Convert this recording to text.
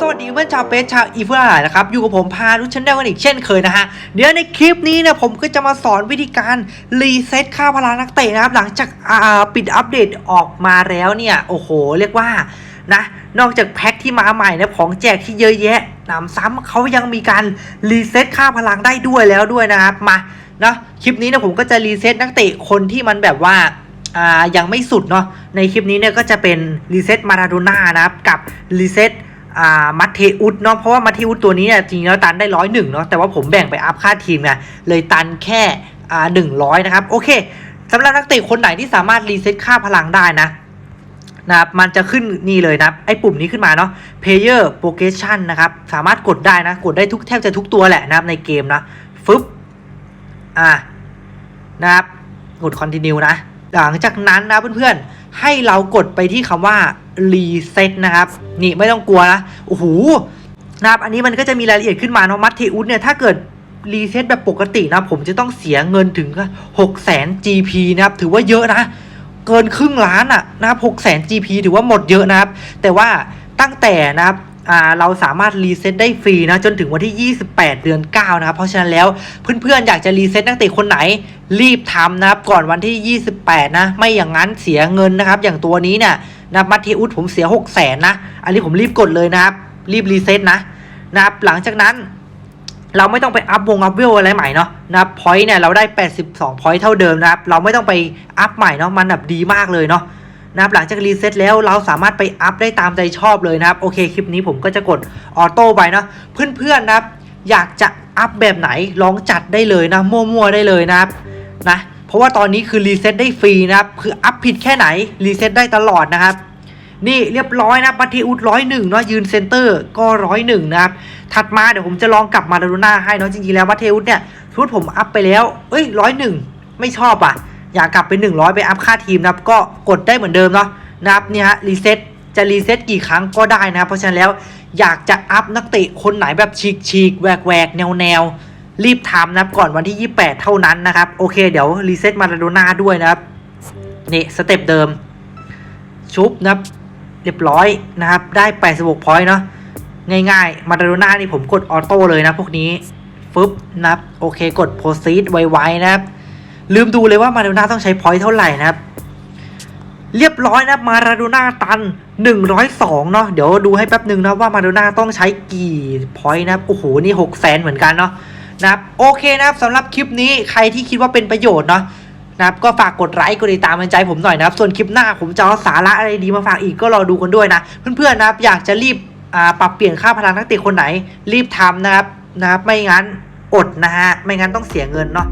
สวัสดีเพื่อนชาวเฟซชาวอีเฟอร์หลายนะครับ อยู่กับผมพารุชแนเดลกันอีกเช่นเคยนะฮะ เดี๋ยวในคลิปนี้เนี่ยผมก็จะมาสอนวิธีการรีเซ็ตค่าพลังนักเตะนะครับ หลังจากปิดอัปเดตออกมาแล้วเนี่ย โอ้โห เรียกว่านะนอกจากแพ็คที่มาใหม่นะของแจกที่เยอะแยะหนำซ้ำเขายังมีการรีเซ็ตค่าพลังได้ด้วยแล้วด้วยนะครับมาเนาะคลิปนี้นี่ยผมก็จะรีเซ็ตนักเตะคนที่มันแบบว่าอ่ายังไม่สุดเนาะ ในคลิปนี้เนี่ยก็จะเป็นรีเซ็ตมาราโดน่านะครับกับรีเซ็ตมัตเทอุสเนาะเพราะว่ามัตเทอุสตัวนี้เนี่ยจริงแล้วตันได้ร้อยหนึ่งเนาะแต่ว่าผมแบ่งไปอัพค่าทีมไงเลยตันแค่หนึ่งร้อยนะครับโอเคสำหรับนักเตะคนไหนที่สามารถรีเซ็ตค่าพลังได้นะนะครับมันจะขึ้นนี่เลยนะไอ้ปุ่มนี้ขึ้นมาเนาะ Player Progression นะครับสามารถกดได้นะ กดได้ทุกแทบจะทุกตัวแหละนะครับในเกมนะฟึบอ่านะครับกด continue นะ หลังจากนั้นนะเพื่อนๆ ให้เรากดไปที่คำว่า reset นะครับ นี่ไม่ต้องกลัวนะ โอ้โหนะครับอันนี้มันก็จะมีรายละเอียดขึ้นมาเนาะมัตเทอุสเนี่ยถ้าเกิดรีเซ็ตแบบปกตินะ ผมจะต้องเสียเงินถึง6 0 0 0 0 GP นะครับ ถือว่าเยอะนะ เกินครึ่งล้านอะนะครับ6 0 0 0 0 GP ถือว่าหมดเยอะนะครับ แต่ว่าตั้งแต่นะครับ อ่าเราสามารถรีเซ็ตได้ฟรีนะจนถึงวันที่ 28 เดือน 9 นะครับ เพราะฉะนั้นแล้วเพื่อนๆ อยากจะรีเซ็ตนักเตะคนไหนรีบทำนะครับ ก่อนวันที่ 28 นะ ไม่อย่างนั้นเสียเงินนะครับ อย่างตัวนี้เนี่ยนะมัตเทอุสผมเสีย 6 0 0 0 0นนะ อันนี้ผมรีบกดเลยนะครับ รีบรีเซ็ตนะนะครับ หลังจากนั้นเราไม่ต้องไปอัพวงอัพเวลอะไรใหม่เนาะนะพอยต์เนี่ยเราได้ 82พอยต์เท่าเดิมนะครับ เราไม่ต้องไปอัพใหม่เนาะมันแบบดีมากเลยเนาะ นะครับหลังจากรีเซ็ตแล้วเราสามารถไปอัพได้ตามใจชอบเลยนะครับโอเคคลิปนี้ผมก็จะกดออโต้ไปเนาะเพื่อนๆนะครับอยากจะอัพแบบไหนลองจัดได้เลยนะมั่วๆได้เลยนะครับนะเพราะว่าตอนนี้คือรีเซ็ตได้ฟรีนะครับคืออัพผิดแค่ไหนรีเซ็ตได้ตลอดนะครับนี่เรียบร้อยนะบัตทีอุดร้อยหนึ่งเนาะยืนเซนเตอร์ก็ร้อยหนึ่งนะครับ ถัดมาเดี๋ยวผมจะลองกลับมาดารูน่าให้เนาะจริงๆแล้วบัตทีอุดเนี่ยชุดผมอัพไปแล้ว เอ้ยร้อยหนึ่งไม่ชอบอะ อยากกลับไป100 ไปอัพค่าทีมนะครับก็กดได้เหมือนเดิมเนาะนะครับเนี่ยฮะรีเซ็ตจะรีเซ็ตกี่ครั้งก็ได้นะครับเพราะฉะนั้นแล้วอยากจะอัพนักเตะคนไหนแบบฉีกฉีกแหวกแหวกแนวแนวรีบทำนะครับก่อนวันที่ 28 เท่านั้นนะครับ โอเคเดี๋ยวรีเซ็ตมาราโดน่าด้วยนะครับนี่สเต็ปเดิม ชุบนะครับเรียบร้อยนะครับได้ 86พอยต์เนาะง่ายๆมาราโดน่านี่ผมกดออโต้เลยนะพวกนี้ฟึบนะครับโอเคกดโพส e ดไวๆนะครับ ลืมดูเลยว่ามาราโดน่าต้องใช้พอยต์เท่าไหร่นะครับ เรียบร้อยนะมาราโดน่าตัน 102 เนาะเดี๋ยวดูให้แป๊บหนึ่งนะว่ามาราโดน่าต้องใช้กี่พอยต์นะครับโอ้โหนี่6 0 0 0 0เหมือนกันเนาะนะครับโอเคนะครับสำหรับคลิปนี้ใครที่คิดว่าเป็นประโยชน์เนาะนะครับก็ฝากกดไลค์กดติดตามเป็นใจผมหน่อยนะครับ ส่วนคลิปหน้าผมจะเอาสาระอะไรดีมาฝากอีกก็รอดูกันด้วยนะ เพื่อนๆนะครับอยากจะรีบปรับเปลี่ยนค่าพลังนักเตะคนไหน รีบทำนะครับนะครับ ไม่งั้นอดนะฮะ ไม่งั้นต้องเสียเงินเนาะ